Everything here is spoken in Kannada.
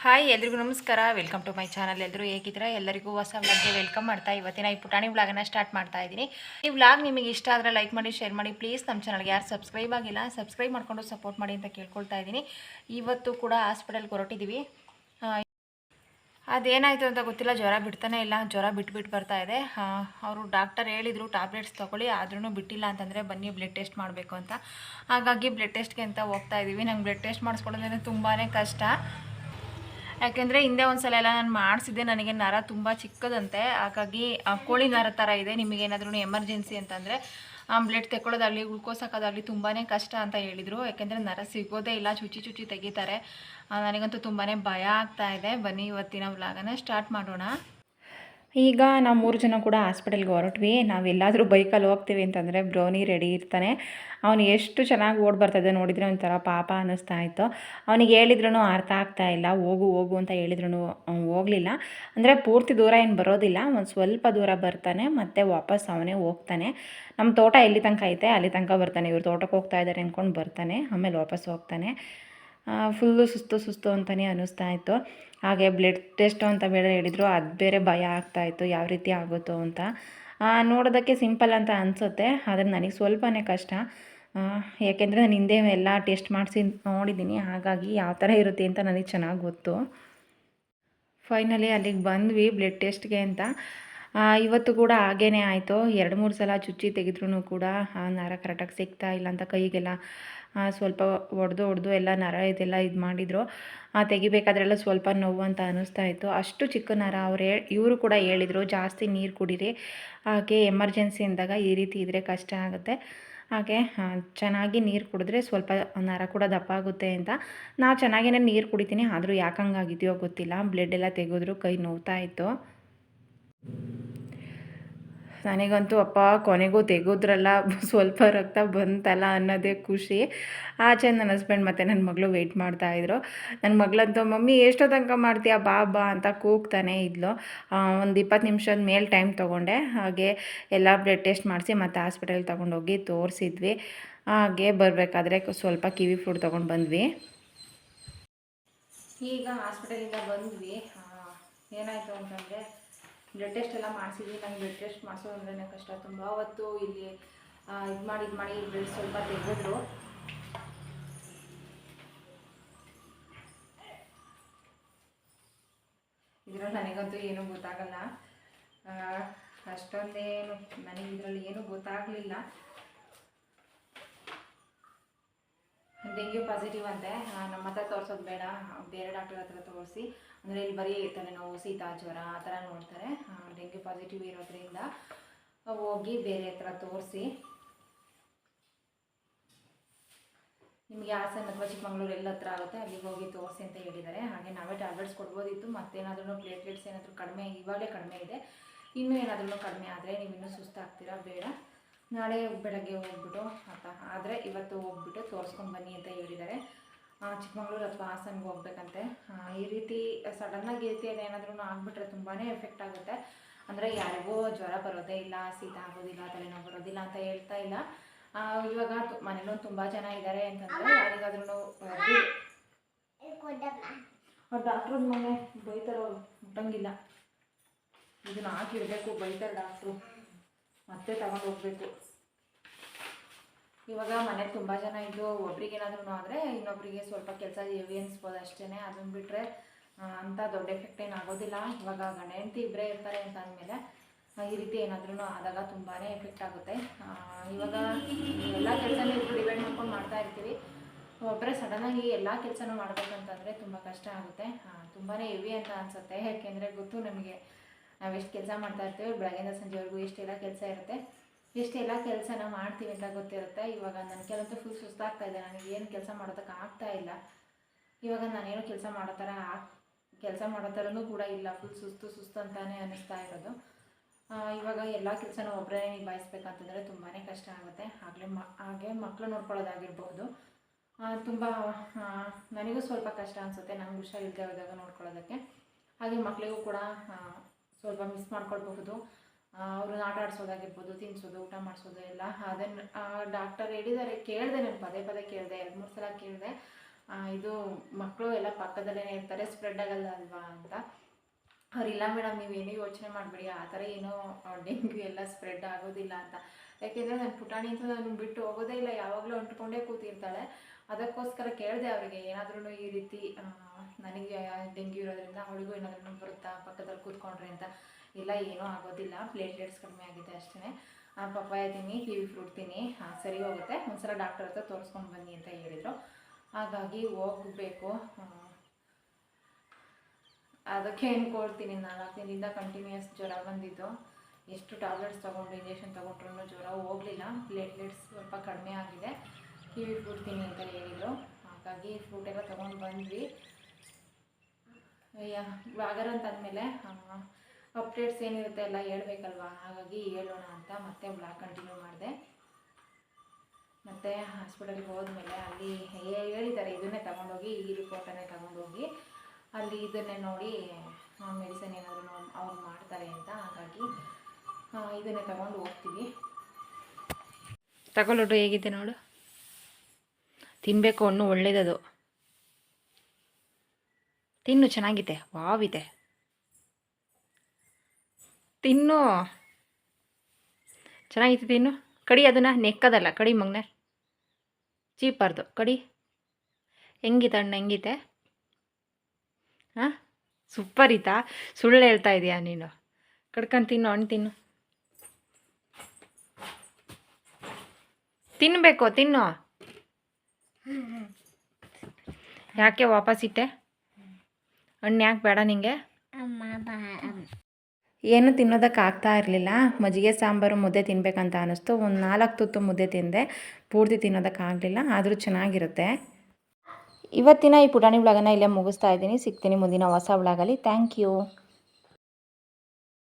ಹಾಯ್ ಎಲ್ರಿಗೂ ನಮಸ್ಕಾರ. ವೆಲ್ಕಮ್ ಟು ಮೈ ಚಾನಲ್ ಎಲ್ಲರೂ ಹೇಗಿದ್ದೀರಾ? ಎಲ್ಲರಿಗೂ ಹೊಸ ವ್ಲಾಗ್ಗೆ ವೆಲ್ಕಮ್ ಮಾಡ್ತಾ ಇವತ್ತಿನ ಈ ಪುಟಾಣಿ ವ್ಲಾಗನ್ನ ಸ್ಟಾರ್ಟ್ ಮಾಡ್ತಾ ಇದ್ದೀನಿ. ಈ ವ್ಲಾಗ್ ನಿಮಗೆ ಇಷ್ಟ ಆದರೆ ಲೈಕ್ ಮಾಡಿ ಶೇರ್ ಮಾಡಿ. ಪ್ಲೀಸ್ ನಮ್ಮ ಚಾನಲ್ಗೆ ಯಾರು ಸಬ್ಸ್ಕ್ರೈಬ್ ಆಗಿಲ್ಲ ಸಬ್ಸ್ಕ್ರೈಬ್ ಮಾಡ್ಕೊಂಡು ಸಪೋರ್ಟ್ ಮಾಡಿ ಅಂತ ಕೇಳ್ಕೊಳ್ತಾ ಇದ್ದೀನಿ. ಇವತ್ತು ಕೂಡ ಹಾಸ್ಪಿಟಲ್ಗೆ ಹೊರಟಿದ್ದೀವಿ ಅದೇನಾಯಿತು ಅಂತ ಗೊತ್ತಿಲ್ಲ. ಜ್ವರ ಬಿಡ್ತಾನೆ ಇಲ್ಲ. ಜ್ವರ ಬಿಟ್ಬಿಟ್ಟು ಬರ್ತಾ ಇದೆ. ಅವರು ಡಾಕ್ಟರ್ ಹೇಳಿದರು ಟ್ಯಾಬ್ಲೆಟ್ಸ್ ತೊಗೊಳ್ಳಿ ಆದ್ರೂ ಬಿಟ್ಟಿಲ್ಲ ಅಂತಂದರೆ ಬನ್ನಿ ಬ್ಲಡ್ ಟೆಸ್ಟ್ ಮಾಡಬೇಕು ಅಂತ. ಹಾಗಾಗಿ ಬ್ಲಡ್ ಟೆಸ್ಟ್ಗೆ ಅಂತ ಹೋಗ್ತಾ ಇದ್ದೀವಿ ನಂಗೆ ಬ್ಲಡ್ ಟೆಸ್ಟ್ ಮಾಡಿಸ್ಕೊಳ್ಳೋದ್ರೆ ತುಂಬಾ ಕಷ್ಟ. ಯಾಕೆಂದರೆ ಹಿಂದೆ ಒಂದು ಸಲ ಎಲ್ಲ ನಾನು ಮಾಡಿಸಿದ್ದೆ, ನನಗೆ ನರ ತುಂಬ ಚಿಕ್ಕದಂತೆ. ಹಾಗಾಗಿ ಕೋಳಿ ನರ ಥರ ಇದೆ. ನಿಮಗೇನಾದ್ರೂ ಎಮರ್ಜೆನ್ಸಿ ಅಂತಂದರೆ ಬ್ಲಡ್ ತೆಕ್ಕೊಳ್ಳೋದಾಗಲಿ ಉಳ್ಕೋಸಕ್ಕಾಗಲಿ ತುಂಬಾ ಕಷ್ಟ ಅಂತ ಹೇಳಿದರು. ಯಾಕೆಂದರೆ ನರ ಸಿಗೋದೇ ಇಲ್ಲ, ಚುಚ್ಚಿ ಚುಚ್ಚಿ ತೆಗಿತಾರೆ. ನನಗಂತೂ ತುಂಬಾ ಭಯ ಆಗ್ತಾ ಇದೆ. ಬನ್ನಿ ಇವತ್ತಿನ ವ್ಲಾಗನ ಸ್ಟಾರ್ಟ್ ಮಾಡೋಣ. ಈಗ ನಾವು ಮೂರು ಜನ ಕೂಡ ಹಾಸ್ಪಿಟಲ್ಗೆ ಹೊರಟ್ವಿ. ನಾವೆಲ್ಲಾದರೂ ಬೈಕಲ್ಲಿ ಹೋಗ್ತೀವಿ ಅಂತಂದರೆ ಬ್ರೋನಿ ರೆಡಿ ಇರ್ತಾನೆ. ಅವನು ಎಷ್ಟು ಚೆನ್ನಾಗಿ ಓಡ್ ಬರ್ತದೆ ನೋಡಿದರೆ ಒಂಥರ ಪಾಪ ಅನ್ನಿಸ್ತಾ ಇತ್ತು. ಅವನಿಗೆ ಹೇಳಿದ್ರು ಅರ್ಥ ಆಗ್ತಾ ಇಲ್ಲ. ಹೋಗು ಹೋಗು ಅಂತ ಹೇಳಿದ್ರು ಹೋಗಲಿಲ್ಲ. ಅಂದರೆ ಪೂರ್ತಿ ದೂರ ಏನು ಬರೋದಿಲ್ಲ. ಒಂದು ಸ್ವಲ್ಪ ದೂರ ಬರ್ತಾನೆ, ಮತ್ತು ವಾಪಸ್ ಅವನೇ ಹೋಗ್ತಾನೆ. ನಮ್ಮ ತೋಟ ಎಲ್ಲಿ ತನಕ ಐತೆ? ಅಲ್ಲಿ ತನಕ ಬರ್ತಾನೆ. ಇವ್ರು ತೋಟಕ್ಕೆ ಹೋಗ್ತಾ ಇದ್ದಾರೆ ಅಂದ್ಕೊಂಡು ಬರ್ತಾನೆ. ಆಮೇಲೆ ವಾಪಸ್ ಹೋಗ್ತಾನೆ. ಫುಲ್ಲು ಸುಸ್ತು ಸುಸ್ತು ಅಂತಲೇ ಅನ್ನಿಸ್ತಾ ಇತ್ತು. ಹಾಗೆ ಬ್ಲಡ್ ಟೆಸ್ಟ್ ಅಂತ ಬೇರೆ ಹೇಳಿದರು. ಅದು ಬೇರೆ ಭಯ ಆಗ್ತಾ ಇತ್ತು. ಯಾವ ರೀತಿ ಆಗುತ್ತೋ ಅಂತ. ನೋಡೋದಕ್ಕೆ ಸಿಂಪಲ್ ಅಂತ ಅನಿಸುತ್ತೆ. ಆದರೆ ನನಗೆ ಸ್ವಲ್ಪನೇ ಕಷ್ಟ. ಯಾಕೆಂದರೆ ನಾನು ಹಿಂದೆ ಎಲ್ಲ ಟೆಸ್ಟ್ ಮಾಡಿಸಿ ನೋಡಿದ್ದೀನಿ ಹಾಗಾಗಿ ಯಾವ ಥರ ಇರುತ್ತೆ ಅಂತ ನನಗೆ ಚೆನ್ನಾಗಿ ಗೊತ್ತು. ಫೈನಲಿ ಅಲ್ಲಿಗೆ ಬಂದ್ವಿ ಬ್ಲಡ್ ಟೆಸ್ಟ್ಗೆ ಅಂತ. ಇವತ್ತು ಕೂಡ ಹಾಗೇ ಆಯಿತು. ಎರಡು ಮೂರು ಸಲ ಚುಚ್ಚಿ ತೆಗೆದ್ರೂ ಕೂಡ, ಆ, ನರ ಕರೆಕ್ಟಾಗಿ ಸಿಗ್ತಾ ಇಲ್ಲ ಅಂತ ಕೈಗೆಲ್ಲ ಸ್ವಲ್ಪ ಒಡೆದು ಹೊಡೆದು ಎಲ್ಲ ನರ ಇದೆಲ್ಲ ಇದು ಮಾಡಿದರು. ತೆಗಿಬೇಕಾದ್ರೆಲ್ಲ ಸ್ವಲ್ಪ ನೋವು ಅಂತ ಅನ್ನಿಸ್ತಾ ಇತ್ತು. ಅಷ್ಟು ಚಿಕ್ಕ ನರ ಅವ್ರು ಇವರು ಕೂಡ ಹೇಳಿದರು, ಜಾಸ್ತಿ ನೀರು ಕುಡೀರಿ. ಹಾಗೆ ಎಮರ್ಜೆನ್ಸಿ ಅಂದಾಗ ಈ ರೀತಿ ಇದ್ದರೆ ಕಷ್ಟ ಆಗುತ್ತೆ. ಹಾಗೆ ಚೆನ್ನಾಗಿ ನೀರು ಕುಡಿದ್ರೆ ಸ್ವಲ್ಪ ನರ ಕೂಡ ದಪ್ಪ ಆಗುತ್ತೆ ಅಂತ. ನಾವು ಚೆನ್ನಾಗೇ ನೀರು ಕುಡಿತೀನಿ, ಆದರೂ ಯಾಕೆ ಹಂಗಾಗಿದೆಯೋ ಗೊತ್ತಿಲ್ಲ. ಬ್ಲಡ್ ಎಲ್ಲ ತೆಗೆದ್ರು, ಕೈ ನೋವ್ತಾ ಇತ್ತು. ನನಗಂತೂ ಅಪ್ಪ ಕೊನೆಗೂ ತೆಗೆದ್ರಲ್ಲ, ಸ್ವಲ್ಪ ರಕ್ತ ಬಂತಲ್ಲ ಅನ್ನೋದೇ ಖುಷಿ. ಆಚೆ ನನ್ನ ಹಸ್ಬೆಂಡ್ ಮತ್ತು ನನ್ನ ಮಗಳು ವೆಯ್ಟ್ ಮಾಡ್ತಾಯಿದ್ರು ನನ್ನ ಮಗಳಂತೂ, ಮಮ್ಮಿ ಎಷ್ಟೋ ತನಕ ಮಾಡ್ತೀಯಾ? ಬಾ ಬಾ ಅಂತ ಕೂಗ್ತಾನೆ ಇದ್ಲು. ಒಂದು ಇಪ್ಪತ್ತು ನಿಮಿಷದ ಮೇಲೆ ಟೈಮ್ ತೊಗೊಂಡೆ. ಹಾಗೆ ಎಲ್ಲ ಬ್ಲಡ್ ಟೆಸ್ಟ್ ಮಾಡಿಸಿ ಮತ್ತು ಹಾಸ್ಪಿಟಲ್ ತೊಗೊಂಡೋಗಿ ತೋರಿಸಿದ್ವಿ. ಹಾಗೆ ಬರಬೇಕಾದ್ರೆ ಸ್ವಲ್ಪ ಕಿವಿ ಫುಡ್ ತೊಗೊಂಡು ಬಂದ್ವಿ. ಈಗ ಹಾಸ್ಪಿಟಲಿಂದ ಬಂದ್ವಿ. ಏನಾಯಿತು ಅಂತಂದರೆ ಬ್ಲಡ್ ಟೆಸ್ಟ್ ಎಲ್ಲ ಮಾಡಿಸಿದ್ವಿ. ನಂಗೆ ಬ್ಲಡ್ ಟೆಸ್ಟ್ ಮಾಡಿಸೋದು ಅಂದ್ರೆ ಕಷ್ಟ. ತುಂಬ ಅವತ್ತು ಇಲ್ಲಿ ಇದು ಮಾಡಿ ಇದು ಮಾಡಿ ಬ್ಲಡ್ ಸ್ವಲ್ಪ ತೆಗೆದ್ರು ಇದರಲ್ಲಿ ನನಗಂತೂ ಏನೂ ಗೊತ್ತಾಗಲ್ಲ. ಅಷ್ಟೊಂದೇನು, ನನಗೆ ಇದರಲ್ಲಿ ಏನೂ ಗೊತ್ತಾಗಲಿಲ್ಲ. ಡೆಂಗ್ಯೂ ಪಾಸಿಟಿವ್ ಅಂತೆ. ನಮ್ಮ ಹತ್ರ ತೋರಿಸೋದು ಬೇಡ. ಬೇರೆ ಡಾಕ್ಟರ್ ಹತ್ರ ತೋರಿಸಿ. ಅಂದರೆ ಇಲ್ಲಿ ಬರೀ ತಲೆನೋವು ಶೀತ ಜ್ವರ, ಆ ಥರ ನೋಡ್ತಾರೆ. ಡೆಂಗ್ಯೂ ಪಾಸಿಟಿವ್ ಇರೋದ್ರಿಂದ ಹೋಗಿ ಬೇರೆ ಹತ್ರ ತೋರಿಸಿ. ನಿಮಗೆ ಹಾಸನ ಅಥವಾ ಚಿಕ್ಕಮಂಗ್ಳೂರು ಎಲ್ಲ ಹತ್ರ ಆಗುತ್ತೆ, ಅಲ್ಲಿಗೆ ಹೋಗಿ ತೋರಿಸಿ ಅಂತ ಹೇಳಿದ್ದಾರೆ. ಹಾಗೆ ನಾವೇ ಟ್ಯಾಬ್ಲೆಟ್ಸ್ ಕೊಡ್ಬೋದಿತ್ತು. ಮತ್ತೇನಾದ್ರೂ ಪ್ಲೇಟ್ಲೆಟ್ಸ್ ಏನಾದರೂ ಕಡಿಮೆ, ಇವಾಗಲೇ ಕಡಿಮೆ ಇದೆ. ಇನ್ನೂ ಏನಾದ್ರೂ ಕಡಿಮೆ ಆದರೆ ನೀವು ಇನ್ನೂ ಸುಸ್ತಾಗ್ತೀರಾ? ಬೇಡ. ನಾಳೆ ಬೆಳಗ್ಗೆ ಹೋಗ್ಬಿಟ್ಟು ಅಂತ. ಆದರೆ ಇವತ್ತು ಹೋಗ್ಬಿಟ್ಟು ತೋರಿಸ್ಕೊಂಡು ಬನ್ನಿ ಅಂತ ಹೇಳಿದ್ದಾರೆ. ಚಿಕ್ಕಮಗಳೂರು ಅಥವಾ ಹಾಸನ್ಗೆ ಹೋಗ್ಬೇಕಂತೆ. ಈ ರೀತಿ ಸಡನ್ನಾಗಿ ಈ ರೀತಿಯಲ್ಲಿ ಏನಾದ್ರೂ ಆಗಿಬಿಟ್ರೆ ತುಂಬಾ ಎಫೆಕ್ಟ್ ಆಗುತ್ತೆ. ಅಂದರೆ ಯಾರಿಗೂ ಜ್ವರ ಬರೋದೇ ಇಲ್ಲ, ಶೀತ ಆಗೋದಿಲ್ಲ, ತಲೆನೋವು ಬರೋದಿಲ್ಲ ಅಂತ ಹೇಳ್ತಾ ಇಲ್ಲ. ಇವಾಗ ಮನೇಲೂ ತುಂಬ ಜನ ಇದ್ದಾರೆ ಅಂತಂದರೆ ಯಾರಿಗಾದ್ರೂ ಅವ್ರು ಡಾಕ್ಟ್ರ ಮನೆ ಬೈತಾರೋ ಮುಟ್ಟಂಗಿಲ್ಲ. ಇದನ್ನ ಹಾಕಿಡಬೇಕು ಬೈತಾರೆ ಡಾಕ್ಟ್ರು ಮತ್ತೆ ತಗೊಂಡು ಹೋಗ್ಬೇಕು. ಇವಾಗ ಮನೆ ತುಂಬ ಜನ ಇದ್ದು ಒಬ್ರಿಗೆ ಏನಾದ್ರೂ ಆದರೆ ಇನ್ನೊಬ್ರಿಗೆ ಸ್ವಲ್ಪ ಕೆಲಸ ಹೆವಿ ಅನ್ಸ್ಬೋದು ಅಷ್ಟೇ ಅದನ್ನು ಬಿಟ್ಟರೆ ಅಂಥ ದೊಡ್ಡ ಎಫೆಕ್ಟ್ ಏನು ಆಗೋದಿಲ್ಲ. ಇವಾಗ ಗಂಡ ಹೆಂಡತಿ ಇಬ್ಬರೇ ಇರ್ತಾರೆ ಅಂತ ಅಂದಮೇಲೆ ಈ ರೀತಿ ಏನಾದ್ರೂ ಆದಾಗ ತುಂಬಾ ಎಫೆಕ್ಟ್ ಆಗುತ್ತೆ. ಇವಾಗ ಎಲ್ಲ ಕೆಲಸನೂ ಇಬ್ಬರು ಡಿಪೆಂಡ್ ಮಾಡ್ಕೊಂಡು ಮಾಡ್ತಾ ಇರ್ತೀವಿ ಒಬ್ಬರೇ ಸಡನ್ನಾಗಿ ಎಲ್ಲ ಕೆಲಸನೂ ಮಾಡಬೇಕಂತಂದರೆ ತುಂಬ ಕಷ್ಟ ಆಗುತ್ತೆ. ತುಂಬಾ ಹೆವಿ ಅಂತ ಅನಿಸುತ್ತೆ. ಯಾಕೆಂದರೆ ಗೊತ್ತು ನಮಗೆ ನಾವು ಎಷ್ಟು ಕೆಲಸ ಮಾಡ್ತಾ ಇರ್ತೀವಿ ಬೆಳಗ್ಗೆಯಿಂದ ಸಂಜೆವರೆಗೂ ಎಷ್ಟೆಲ್ಲ ಕೆಲಸ ಇರುತ್ತೆ, ಎಷ್ಟೆಲ್ಲ ಕೆಲಸನ ಮಾಡ್ತೀವಿ ಅಂತ ಗೊತ್ತಿರುತ್ತೆ. ಇವಾಗ ನನ್ನ ಕೆಲವಂತೂ ಫುಲ್ ಸುಸ್ತಾಗ್ತಾ ಇದೆ, ನನಗೆ ಏನು ಕೆಲಸ ಮಾಡೋದಕ್ಕೆ ಆಗ್ತಾ ಇಲ್ಲ. ಇವಾಗ ನಾನೇನು ಕೆಲಸ ಮಾಡೋ ಥರ ಕೆಲಸ ಮಾಡೋ ಥರನೂ ಕೂಡ ಇಲ್ಲ ಫುಲ್ ಸುಸ್ತು ಸುಸ್ತು ಅಂತಾನೆ ಅನ್ನಿಸ್ತಾ ಇರೋದು. ಇವಾಗ ಎಲ್ಲ ಕೆಲಸನೂ ಒಬ್ಬರೇ ನಿಭಾಯಿಸ್ಬೇಕಂತಂದರೆ ತುಂಬಾ ಕಷ್ಟ ಆಗುತ್ತೆ. ಆಗಲೇ ಮ, ಹಾಗೆ ಮಕ್ಕಳು ನೋಡ್ಕೊಳ್ಳೋದಾಗಿರ್ಬೋದು. ತುಂಬ ನನಗೂ ಸ್ವಲ್ಪ ಕಷ್ಟ ಅನಿಸುತ್ತೆ, ನಂಗೆ ಹುಷಾರಿಲ್ಲದೆ ಹೋದಾಗ ನೋಡ್ಕೊಳ್ಳೋದಕ್ಕೆ. ಹಾಗೆ ಮಕ್ಕಳಿಗೂ ಕೂಡ ಸ್ವಲ್ಪ ಮಿಸ್ ಮಾಡ್ಕೊಳ್ಬಹುದು. ಅವ್ರನ್ನ ಆಟ ಆಡಿಸೋದಾಗಿರ್ಬೋದು, ತಿನ್ಸೋದು, ಊಟ ಮಾಡಿಸೋದು ಎಲ್ಲ. ಅದನ್ನು ಡಾಕ್ಟರ್ ಹೇಳಿದ್ದಾರೆ, ಕೇಳಿದೆ ನಾನು ಪದೇ ಪದೇ ಕೇಳಿದೆ, ಎರಡು ಮೂರು ಸಲ ಕೇಳಿದೆ. ಇದು ಮಕ್ಕಳು ಎಲ್ಲ ಪಕ್ಕದಲ್ಲೇ ಇರ್ತಾರೆ ಸ್ಪ್ರೆಡ್ ಆಗಲ್ಲ ಅಲ್ವಾ ಅಂತ. ಅವ್ರು, ಇಲ್ಲ ಮೇಡಮ್ ನೀವೇನು ಯೋಚನೆ ಮಾಡಬೇಡಿ, ಆ ಥರ ಏನೋ ಡೆಂಗ್ಯೂ ಎಲ್ಲ ಸ್ಪ್ರೆಡ್ ಆಗೋದಿಲ್ಲ ಅಂತ. ಯಾಕೆಂದರೆ ನನ್ನ ಪುಟಾಣಿ ಅಂತ ನಾನು ಬಿಟ್ಟು ಹೋಗೋದೇ ಇಲ್ಲ, ಯಾವಾಗಲೂ ಅಂಟ್ಕೊಂಡೇ ಕೂತಿರ್ತಾಳೆ. ಅದಕ್ಕೋಸ್ಕರ ಕೇಳಿದೆ ಅವರಿಗೆ ಏನಾದ್ರೂ ಈ ರೀತಿ ನನಗೆ ಡೆಂಗ್ಯೂ ಇರೋದ್ರಿಂದ ಅವಳಿಗೂ ಏನಾದ್ರೂ ಬರುತ್ತಾ? ಪಕ್ಕದಲ್ಲಿ ಕೂತ್ಕೊಂಡ್ರೆ ಅಂತ. ಇಲ್ಲ, ಏನೂ ಆಗೋದಿಲ್ಲ. ಪ್ಲೇಟ್ಲೆಟ್ಸ್ ಕಡಿಮೆ ಆಗಿದೆ ಅಷ್ಟೇ ಪಪ್ಪಾಯ ತಿನ್ನಿ, ಕಿವಿ ಫ್ರೂಟ್ ತಿನ್ನಿ. ಸರಿ ಹೋಗುತ್ತೆ. ಒಂದ್ಸಲ ಡಾಕ್ಟರ್ ಹತ್ರ ತೋರಿಸ್ಕೊಂಡು ಬನ್ನಿ ಅಂತ ಹೇಳಿದರು. ಹಾಗಾಗಿ ಹೋಗಬೇಕು. ಅದಕ್ಕೆ ಕೊಡ್ತೀನಿ? ನಾಲ್ಕು ದಿನದಿಂದ ಕಂಟಿನ್ಯೂಸ್ ಜ್ವರ ಬಂದಿದ್ದು. ಎಷ್ಟು ಟ್ಯಾಬ್ಲೆಟ್ಸ್ ತೊಗೊಂಡು ಇಂಜೆಕ್ಷನ್ ತೊಗೊಂಡ್ರು ಜ್ವರ ಹೋಗಲಿಲ್ಲ. ಪ್ಲೇಟ್ಲೆಟ್ಸ್ ಸ್ವಲ್ಪ ಕಡಿಮೆ ಆಗಿದೆ. ಫ್ರೂಟ್ ತಿನ್ನಿ ಅಂತ ಹೇಳಿದ್ರು ಹಾಗಾಗಿ ಫ್ರೂಟ್ ಎಲ್ಲ ತೊಗೊಂಡು ಬಂದ್ವಿ. ವ್ಯಾಗರ್ ಅಂತ ಅಂದಮೇಲೆ ಅಪ್ಡೇಟ್ಸ್ ಏನಿರುತ್ತೆ ಎಲ್ಲ ಹೇಳ್ಬೇಕಲ್ವಾ? ಹಾಗಾಗಿ ಹೇಳೋಣ ಅಂತ ಮತ್ತೆ ಬ್ಲಾಗ್ ಕಂಟಿನ್ಯೂ ಮಾಡಿದೆ. ಮತ್ತು ಹಾಸ್ಪಿಟಲ್ಗೆ ಹೋದ್ಮೇಲೆ ಅಲ್ಲಿ ಹೇಳಿದ್ದಾರೆ, ಇದನ್ನೇ ತಗೊಂಡೋಗಿ, ಈ ರಿಪೋರ್ಟನ್ನೇ ತಗೊಂಡೋಗಿ. ಅಲ್ಲಿ ಇದನ್ನೇ ನೋಡಿ ಮೆಡಿಸನ್ ಏನಾದರೂ ಅವ್ರು ಮಾಡ್ತಾರೆ ಅಂತ. ಹಾಗಾಗಿ ಇದನ್ನೇ ತಗೊಂಡು ಹೋಗ್ತೀವಿ. ತಗೊಳ್ಳೋಡು ಹೇಗಿದೆ ನೋಡು. ತಿನ್ನಬೇಕು ಹಣ್ಣು ಒಳ್ಳೇದದು. ತಿನ್ನು, ಚೆನ್ನಾಗಿದೆ. ವಾವಿದೆ. ತಿನ್ನು. ಚೆನ್ನಾಗಿತ್ತು ತಿನ್ನು. ಕಡಿ ಅದನ್ನು ನೆಕ್ಕದಲ್ಲ, ಕಡಿ ಮಗ್ನ ಚೀಪಾರ್ದು. ಕಡಿ. ಹೆಂಗಿತ್ತು ಅಣ್ಣ ಹೆಂಗಿದೆ ಹಾಂ ಸೂಪರ್ ಇತ್ತಾ ಸುಳ್ಳು ಹೇಳ್ತಾ ಇದೀಯಾ ನೀನು? ಕಡ್ಕೊಂಡು ತಿನ್ನು, ಹಣ್ಣು ತಿನ್ನು. ತಿನ್ನಬೇಕು ತಿನ್ನು. ಯಾಕೆ ವಾಪಸ್ ಇಟ್ಟೆ? ಹಣ್ಣು ಯಾಕೆ ಬೇಡ ನಿಂಗೆ? ಏನು ತಿನ್ನೋದಕ್ಕೆ ಆಗ್ತಾ ಇರಲಿಲ್ಲ. ಮಜ್ಜಿಗೆ ಸಾಂಬಾರು ಮುದ್ದೆ ತಿನ್ನಬೇಕಂತ ಅನ್ನಿಸ್ತು ಒಂದು ನಾಲ್ಕು ತುತ್ತು ಮುದ್ದೆ ತಿಂದೆ. ಪೂರ್ತಿ ತಿನ್ನೋದಕ್ಕಾಗಲಿಲ್ಲ ಆದರೂ ಚೆನ್ನಾಗಿರುತ್ತೆ. ಇವತ್ತಿನ ಈ ಪುಟಾಣಿ ಬ್ಲಾಗನ್ನು ಇಲ್ಲೇ ಮುಗಿಸ್ತಾ ಇದ್ದೀನಿ. ಸಿಗ್ತೀನಿ ಮುಂದಿನ ಹೊಸ ಬ್ಲಾಗಲ್ಲಿ ಥ್ಯಾಂಕ್ ಯು.